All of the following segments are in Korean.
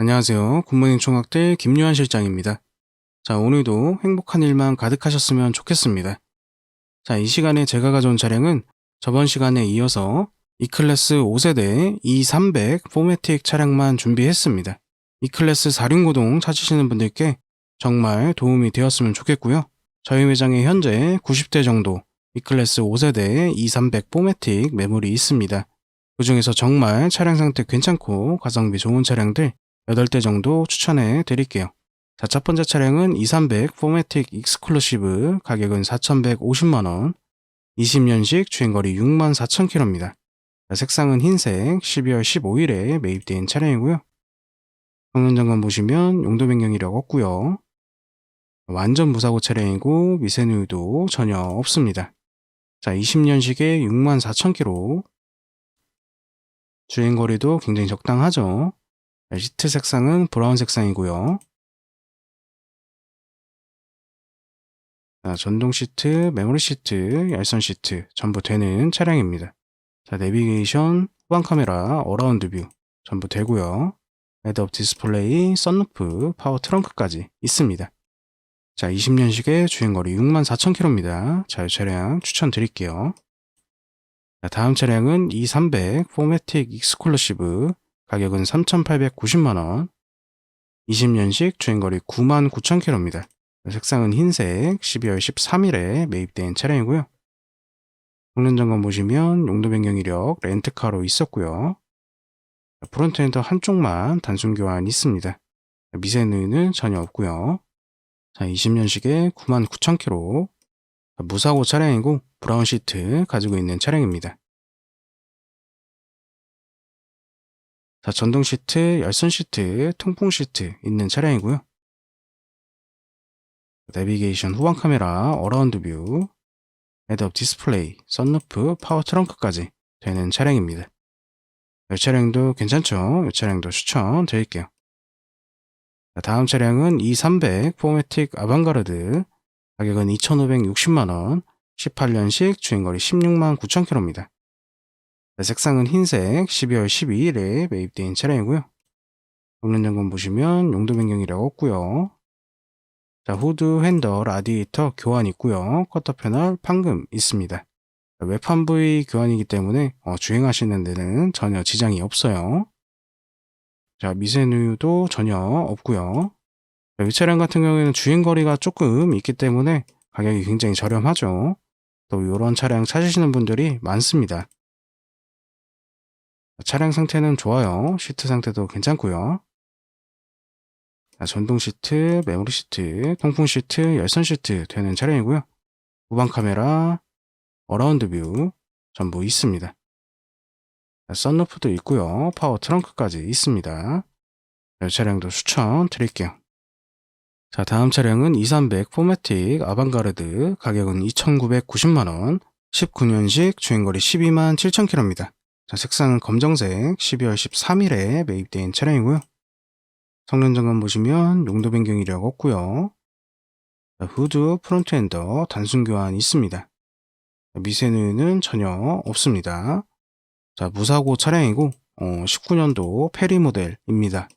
안녕하세요. 굿모닝 총학대 김유한 실장입니다. 자, 오늘도 행복한 일만 가득하셨으면 좋겠습니다. 자, 이 시간에 제가 가져온 차량은 저번 시간에 이어서 E클래스 5세대 E300 포매틱 차량만 준비했습니다. E클래스 4륜고동 찾으시는 분들께 정말 도움이 되었으면 좋겠고요. 저희 매장에 현재 90대 정도 E클래스 5세대 E300 포매틱 매물이 있습니다. 그 중에서 정말 차량 상태 괜찮고 가성비 좋은 차량들 8대 정도 추천해 드릴게요. 자, 첫 번째 차량은 2300 포매틱 익스클루시브 가격은 4150만원 20년식 주행거리 6만 4천킬로입니다. 색상은 흰색 12월 15일에 매입된 차량이고요. 점검 보시면 용도 변경 이력 없고요. 완전 무사고 차량이고 미세누유도 전혀 없습니다. 자, 20년식에 6만 4천킬로 주행거리도 굉장히 적당하죠. 시트 색상은 브라운 색상이고요. 자, 전동 시트, 메모리 시트, 열선 시트 전부 되는 차량입니다. 자, 내비게이션, 후방 카메라, 어라운드 뷰 전부 되고요. 헤드업 디스플레이, 썬루프, 파워 트렁크까지 있습니다. 자, 20년식의 주행거리 64,000km입니다. 자, 이 차량 추천드릴게요. 자, 다음 차량은 E300 포매틱 익스클루시브 가격은 3,890만원 20년식 주행거리 99,000km입니다. 색상은 흰색 12월 13일에 매입된 차량이고요. 성능 점검 보시면 용도 변경 이력 렌트카로 있었고요. 프론트엔더 한쪽만 단순 교환 있습니다. 미세누유는 전혀 없고요. 자, 20년식에 99,000km 무사고 차량이고 브라운 시트 가지고 있는 차량입니다. 자, 전동 시트, 열선 시트, 통풍 시트 있는 차량이고요. 내비게이션 후방 카메라, 어라운드 뷰, 헤드업 디스플레이, 썬루프, 파워 트렁크까지 되는 차량입니다. 이 차량도 괜찮죠? 이 차량도 추천 드릴게요. 자, 다음 차량은 E300 포매틱 아방가르드 가격은 2,560만원 18년식 주행거리 16만 9천 킬로입니다. 색상은 흰색 12월 12일에 매입된 차량이고요. 성능 점검 보시면 용도 변경이라고 없고요. 자, 후드, 핸더, 라디에이터 교환 있고요. 커터 패널, 판금 있습니다. 외판 부위 교환이기 때문에 어, 주행하시는 데는 전혀 지장이 없어요. 자, 미세누유도 전혀 없고요. 자, 이 차량 같은 경우에는 주행 거리가 조금 있기 때문에 가격이 굉장히 저렴하죠. 또 이런 차량 찾으시는 분들이 많습니다. 차량 상태는 좋아요. 시트 상태도 괜찮고요. 전동 시트, 메모리 시트, 통풍 시트, 열선 시트 되는 차량이고요. 후방 카메라, 어라운드 뷰 전부 있습니다. 썬루프도 있고요. 파워 트렁크까지 있습니다. 이 차량도 추천 드릴게요. 자, 다음 차량은 2300 포매틱 아방가르드 가격은 2,990만원 19년식 주행거리 12만 7천킬로입니다. 자, 색상은 검정색 12월 13일에 매입된 차량이고요. 성능 점검 보시면 용도 변경 이력 없고요. 자, 후드 프론트 엔더 단순 교환 있습니다. 미세누유는 전혀 없습니다. 자, 무사고 차량이고 어, 19년도 페리 모델입니다.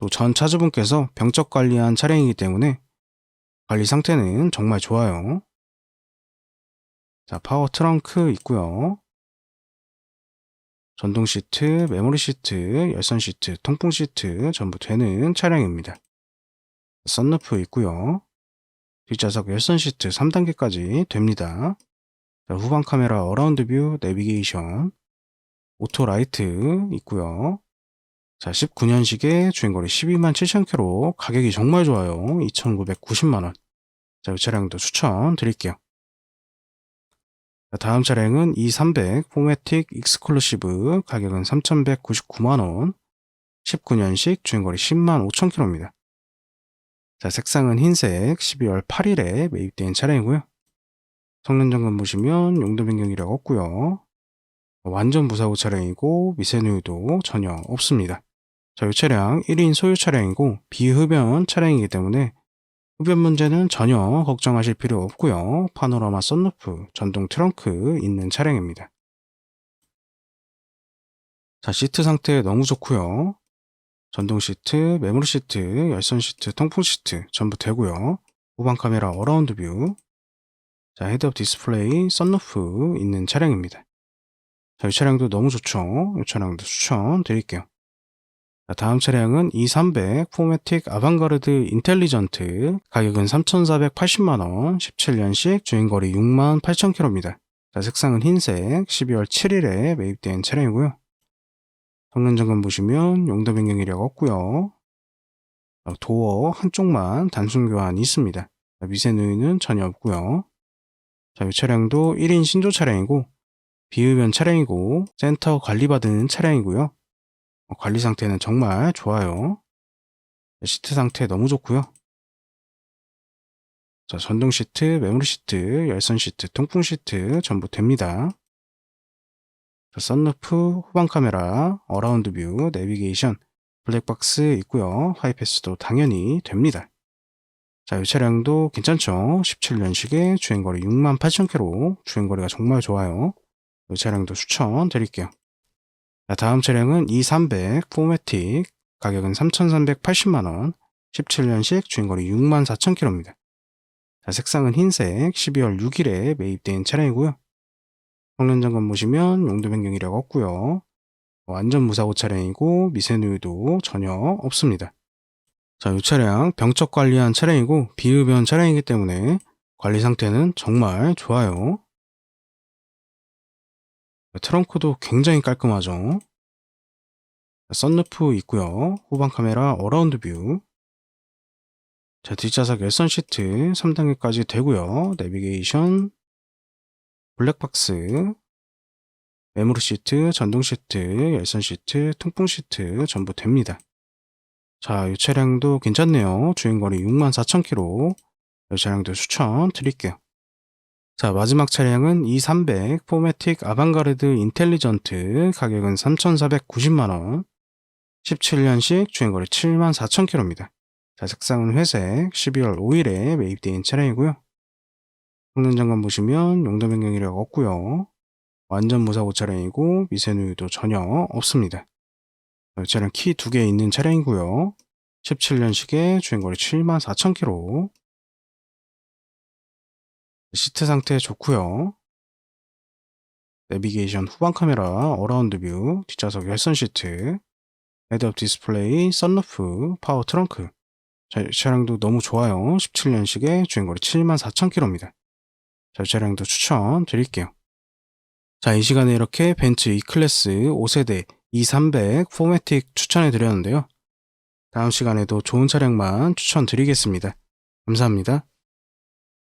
또 전 차주분께서 병적 관리한 차량이기 때문에 관리 상태는 정말 좋아요. 자, 파워 트렁크 있고요. 전동 시트, 메모리 시트, 열선 시트, 통풍 시트 전부 되는 차량입니다. 썬루프 있고요. 뒷좌석 열선 시트 3단계까지 됩니다. 자, 후방 카메라 어라운드 뷰 내비게이션 오토 라이트 있고요. 자, 19년식에 주행거리 12만 7천km 가격이 정말 좋아요. 2,990만 원. 자, 이 차량도 추천 드릴게요. 다음 차량은 E300 포매틱 익스클루시브 가격은 3,199만원 19년식 주행거리 10만 5천 킬로입니다. 자, 색상은 흰색 12월 8일에 매입된 차량이고요. 성능 점검 보시면 용도 변경이라고 없고요. 완전 무사고 차량이고 미세누유도 전혀 없습니다. 자, 이 차량 1인 소유 차량이고 비흡연 차량이기 때문에 흡연 문제는 전혀 걱정하실 필요 없고요. 파노라마 썬루프, 전동 트렁크 있는 차량입니다. 자, 시트 상태 너무 좋고요. 전동 시트, 메모리 시트, 열선 시트, 통풍 시트 전부 되고요. 후방 카메라 어라운드 뷰, 자 헤드업 디스플레이, 썬루프 있는 차량입니다. 자, 이 차량도 너무 좋죠. 이 차량도 추천 드릴게요. 자, 다음 차량은 E300 포매틱 아방가르드 인텔리전트 가격은 3,480만원 17년식 주행거리 6만 8,000km입니다. 자, 색상은 흰색 12월 7일에 매입된 차량이고요. 성능 점검 보시면 용도 변경 이력 없고요. 어, 도어 한쪽만 단순 교환이 있습니다. 자, 미세 누유는 전혀 없고요. 자, 이 차량도 1인 신조 차량이고 비흡연 차량이고 센터 관리받은 차량이고요. 어, 관리 상태는 정말 좋아요. 시트 상태 너무 좋고요. 자, 전동 시트, 메모리 시트, 열선 시트, 통풍 시트 전부 됩니다. 자, 썬루프, 후방 카메라, 어라운드 뷰, 내비게이션, 블랙박스 있고요. 하이패스도 당연히 됩니다. 자, 이 차량도 괜찮죠? 17년식에 주행거리 68,000km, 주행거리가 정말 좋아요. 이 차량도 추천 드릴게요. 자, 다음 차량은 E300 포매틱, 가격은 3,380만원, 17년식 주행거리 64,000km입니다. 자, 색상은 흰색, 12월 6일에 매입된 차량이고요. 성능 점검 보시면 용도 변경 이력 없고요. 완전 무사고 차량이고 미세누유도 전혀 없습니다. 자, 이 차량 병적 관리한 차량이고 비흡연 차량이기 때문에 관리 상태는 정말 좋아요. 트렁크도 굉장히 깔끔하죠. 썬루프 있고요. 후방 카메라 어라운드 뷰. 자, 뒷좌석 열선 시트 3단계까지 되고요. 내비게이션, 블랙박스, 메모리 시트, 전동 시트, 열선 시트, 통풍 시트 전부 됩니다. 자, 이 차량도 괜찮네요. 주행거리 64,000km. 이 차량도 추천 드릴게요. 자, 마지막 차량은 E300 포매틱 아방가르드 인텔리전트 가격은 3,490만원. 17년식 주행거리 74,000km입니다. 자, 색상은 회색, 12월 5일에 매입된 차량이고요. 성능 점검 보시면 용도 변경 이력 없고요. 완전 무사고 차량이고 미세누유도 전혀 없습니다. 이 차량 키 두 개 있는 차량이고요. 17년식에 주행거리 74,000km. 시트 상태 좋고요. 내비게이션 후방 카메라 어라운드 뷰, 뒷좌석 열선 시트, 헤드업 디스플레이, 썬루프, 파워 트렁크. 자, 이 차량도 너무 좋아요. 17년식에 주행거리 74,000km입니다. 자, 이 차량도 추천 드릴게요. 자, 이 시간에 이렇게 벤츠 E클래스 5세대 E300 포매틱 추천해 드렸는데요. 다음 시간에도 좋은 차량만 추천드리겠습니다. 감사합니다.